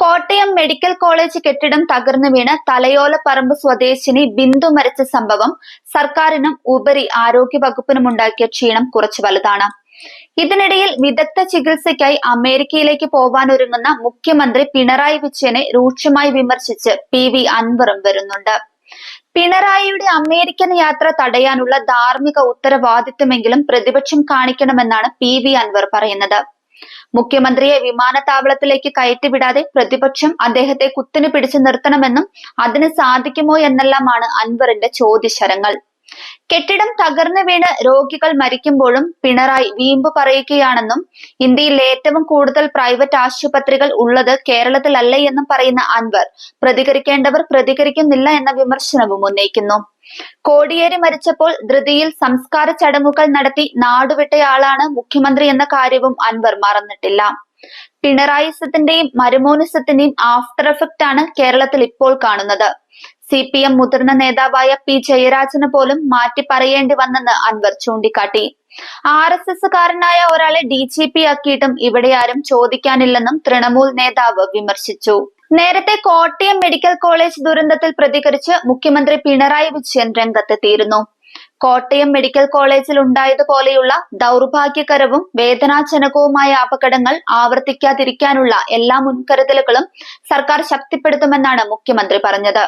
Kottayam medical college കെട്ടിടം തകർന്നു വീണ് തലയോലപ്പറമ്പ് സ്വദേശിനി ബിന്ദു മരിച്ച സംഭവം സർക്കാരിനും ഉപരി ആരോഗ്യ വകുപ്പിനും ഉണ്ടാക്കിയ ക്ഷീണം കുറച്ചു വലുതാണ്. ഇതിനിടയിൽ വിദഗ്ധ ചികിത്സയ്ക്കായി അമേരിക്കയിലേക്ക് പോവാനൊരുങ്ങുന്ന മുഖ്യമന്ത്രി പിണറായി വിജയനെ രൂക്ഷമായി വിമർശിച്ച് പി വി അൻവറും വരുന്നുണ്ട്. പിണറായിയുടെ അമേരിക്കൻ യാത്ര തടയാനുള്ള ധാർമ്മിക ഉത്തരവാദിത്വമെങ്കിലും പ്രതിപക്ഷം കാണിക്കണമെന്നാണ് പി വി അൻവർ പറയുന്നത്. മുഖ്യമന്ത്രിയെ വിമാനത്താവളത്തിലേക്ക് കയറ്റിവിടാതെ പ്രതിപക്ഷം അദ്ദേഹത്തെ കുത്തിനു പിടിച്ചു നിർത്തണമെന്നും അതിന് സാധിക്കുമോ എന്നെല്ലാമാണ് അൻവറിന്റെ ചോദ്യശരങ്ങൾ. കെട്ടിടം തകർന്നു വീണ് രോഗികൾ മരിക്കുമ്പോഴും പിണറായി വീമ്പ് പറയുകയാണെന്നും ഇന്ത്യയിൽ ഏറ്റവും കൂടുതൽ പ്രൈവറ്റ് ആശുപത്രികൾ ഉള്ളത് കേരളത്തിലല്ല എന്നും പറയുന്ന അൻവർ പ്രതികരിക്കേണ്ടവർ പ്രതികരിക്കുന്നില്ല എന്ന വിമർശനവും ഉന്നയിക്കുന്നു. കോടിയേരി മരിച്ചപ്പോൾ ധൃതിയിൽ സംസ്കാര ചടങ്ങുകൾ നടത്തി നാടുവിട്ടയാളാണ് മുഖ്യമന്ത്രി എന്ന കാര്യവും അൻവർ മറന്നിട്ടില്ല. പിണറായിസത്തിന്റെയും മരുമോനിസത്തിന്റെയും ആഫ്റ്റർ എഫക്റ്റ് ആണ് കേരളത്തിൽ ഇപ്പോൾ കാണുന്നത്. സി പി എം മുതിർന്ന നേതാവായ പി ജയരാജന് പോലും മാറ്റി പറയേണ്ടി വന്നെന്ന് അൻവർ ചൂണ്ടിക്കാട്ടി. ആർ എസ് എസ് കാരനായ ഒരാളെ ഡി ജി പി ആക്കിയിട്ടും ഇവിടെ ആരും ചോദിക്കാനില്ലെന്നും തൃണമൂൽ നേതാവ് വിമർശിച്ചു. നേരത്തെ കോട്ടയം മെഡിക്കൽ കോളേജ് ദുരന്തത്തിൽ പ്രതികരിച്ച് മുഖ്യമന്ത്രി പിണറായി വിജയൻ രംഗത്തെത്തിയിരുന്നു. കോട്ടയം മെഡിക്കൽ കോളേജിൽ ഉണ്ടായതുപോലെയുള്ള ദൗർഭാഗ്യകരവും വേദനാജനകവുമായ അപകടങ്ങൾ ആവർത്തിക്കാതിരിക്കാനുള്ള എല്ലാ മുൻകരുതലുകളും സർക്കാർ ശക്തിപ്പെടുത്തുമെന്നാണ് മുഖ്യമന്ത്രി പറഞ്ഞത്.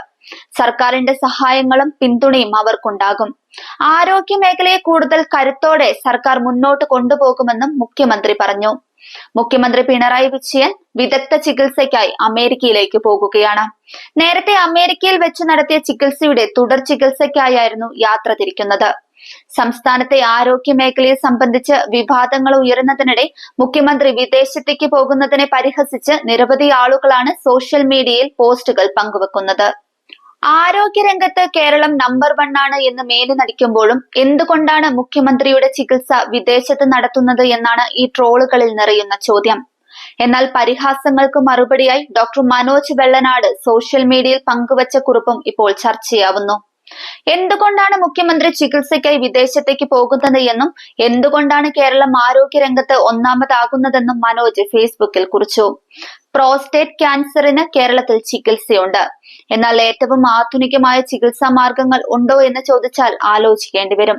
സർക്കാരിന്റെ സഹായങ്ങളും പിന്തുണയും അവർക്കുണ്ടാകും. ആരോഗ്യ മേഖലയെ കൂടുതൽ കരുത്തോടെ സർക്കാർ മുന്നോട്ട് കൊണ്ടുപോകുമെന്നും മുഖ്യമന്ത്രി പറഞ്ഞു. മുഖ്യമന്ത്രി പിണറായി വിജയൻ വിദഗ്ധ ചികിത്സയ്ക്കായി അമേരിക്കയിലേക്ക് പോകുകയാണ്. നേരത്തെ അമേരിക്കയിൽ വെച്ച് നടത്തിയ ചികിത്സയുടെ തുടർ ചികിത്സയ്ക്കായിരുന്നു യാത്ര തിരിക്കുന്നത്. സംസ്ഥാനത്തെ ആരോഗ്യ മേഖലയെ സംബന്ധിച്ച് വിവാദങ്ങൾ ഉയരുന്നതിനിടെ മുഖ്യമന്ത്രി വിദേശത്തേക്ക് പോകുന്നതിനെ പരിഹസിച്ച് നിരവധി ആളുകളാണ് സോഷ്യൽ മീഡിയയിൽ പോസ്റ്റുകൾ പങ്കുവെക്കുന്നത്. ആരോഗ്യരംഗത്ത് കേരളം നമ്പർ വൺ ആണ് എന്ന് മേലു നടിക്കുമ്പോഴും എന്തുകൊണ്ടാണ് മുഖ്യമന്ത്രിയുടെ ചികിത്സ വിദേശത്ത് നടത്തുന്നത് എന്നാണ് ഈ ട്രോളുകളിൽ നിറയുന്ന ചോദ്യം. എന്നാൽ പരിഹാസങ്ങൾക്ക് മറുപടിയായി ഡോക്ടർ മനോജ് വെള്ളനാട് സോഷ്യൽ മീഡിയയിൽ പങ്കുവച്ച കുറിപ്പും ഇപ്പോൾ ചർച്ചയാവുന്നു. എന്തുകൊണ്ടാണ് മുഖ്യമന്ത്രി ചികിത്സയ്ക്കായി വിദേശത്തേക്ക് പോകുന്നത് എന്നും എന്തുകൊണ്ടാണ് കേരളം ആരോഗ്യരംഗത്ത് ഒന്നാമതാകുന്നതെന്നും മനോജ് ഫേസ്ബുക്കിൽ കുറിച്ചു. പ്രോസ്റ്റേറ്റ് ക്യാൻസറിന് കേരളത്തിൽ ചികിത്സയുണ്ട്. എന്നാൽ ഏറ്റവും ആധുനികമായ ചികിത്സാ മാർഗങ്ങൾ ഉണ്ടോ എന്ന് ചോദിച്ചാൽ ആലോചിക്കേണ്ടി വരും.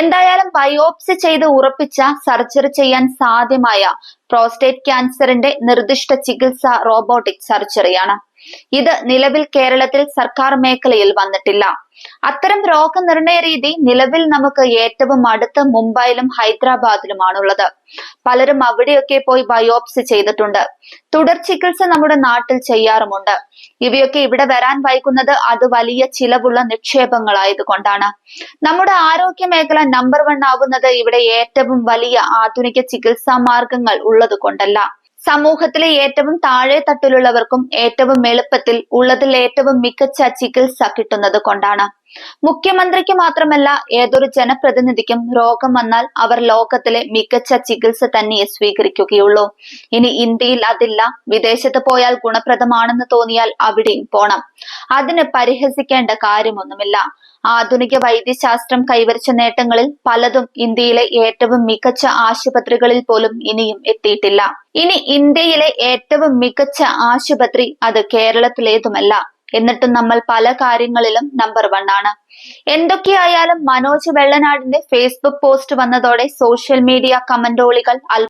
എന്തായാലും ബയോപ്സി ചെയ്ത് ഉറപ്പിച്ച സർജറി ചെയ്യാൻ സാധ്യമായ പ്രോസ്റ്റേറ്റ് ക്യാൻസറിന്റെ നിർദ്ദിഷ്ട ചികിത്സ റോബോട്ടിക് സർജറിയാണ്. ഇത് നിലവിൽ കേരളത്തിൽ സർക്കാർ മേഖലയിൽ വന്നിട്ടില്ല. അത്തരം രോഗനിർണയ രീതി നിലവിൽ നമുക്ക് ഏറ്റവും അടുത്ത് മുംബൈയിലും ഹൈദരാബാദിലുമാണുള്ളത്. പലരും അവിടെയൊക്കെ പോയി ബയോപ്സി ചെയ്തിട്ടുണ്ട്. തുടർ ചികിത്സ നമ്മുടെ നാട്ടിൽ ചെയ്യാറുമുണ്ട്. ഇവയൊക്കെ ഇവിടെ വരാൻ വൈകുന്നത് അത് വലിയ ചിലവുള്ള നിക്ഷേപങ്ങളായതുകൊണ്ടാണ്. നമ്മുടെ ആരോഗ്യ മേഖല നമ്പർ വൺ ആവുന്നത് ഇവിടെ ഏറ്റവും വലിയ ആധുനിക ചികിത്സാ മാർഗങ്ങൾ ഉള്ളത് കൊണ്ടല്ല സമൂഹത്തിലെ ഏറ്റവും താഴെ തട്ടിലുള്ളവർക്കും ഏറ്റവും എളുപ്പത്തിൽ ഉള്ളതിൽ ഏറ്റവും മികച്ച ചികിത്സ കിട്ടുന്നത് കൊണ്ടാണ്. മുഖ്യമന്ത്രിക്ക് മാത്രമല്ല ഏതൊരു ജനപ്രതിനിധിക്കും രോഗം വന്നാൽ അവർ ലോകത്തിലെ മികച്ച ചികിത്സ തന്നെ സ്വീകരിക്കുകയുള്ളൂ. ഇനി ഇന്ത്യയിൽ അതില്ല. വിദേശത്ത് പോയാൽ ഗുണപ്രദമാണെന്ന് തോന്നിയാൽ അവിടെയും പോണം. അതിന് പരിഹസിക്കേണ്ട കാര്യമൊന്നുമില്ല. ആധുനിക വൈദ്യശാസ്ത്രം കൈവരിച്ച നേട്ടങ്ങളിൽ പലതും ഇന്ത്യയിലെ ഏറ്റവും മികച്ച ആശുപത്രികളിൽ പോലും ഇനിയും എത്തിയിട്ടില്ല. ഇനി ഇന്ത്യയിലെ ഏറ്റവും മികച്ച ആശുപത്രി അത് കേരളത്തിലേതുമല്ല. എന്നിട്ടും നമ്മൾ പല കാര്യങ്ങളിലും നമ്പർ വൺ ആണ്. എന്തൊക്കെയായാലും മനോജ് വെള്ളനാടിന്റെ ഫേസ്ബുക്ക് പോസ്റ്റ് വന്നതോടെ സോഷ്യൽ മീഡിയ കമന്റോളികൾ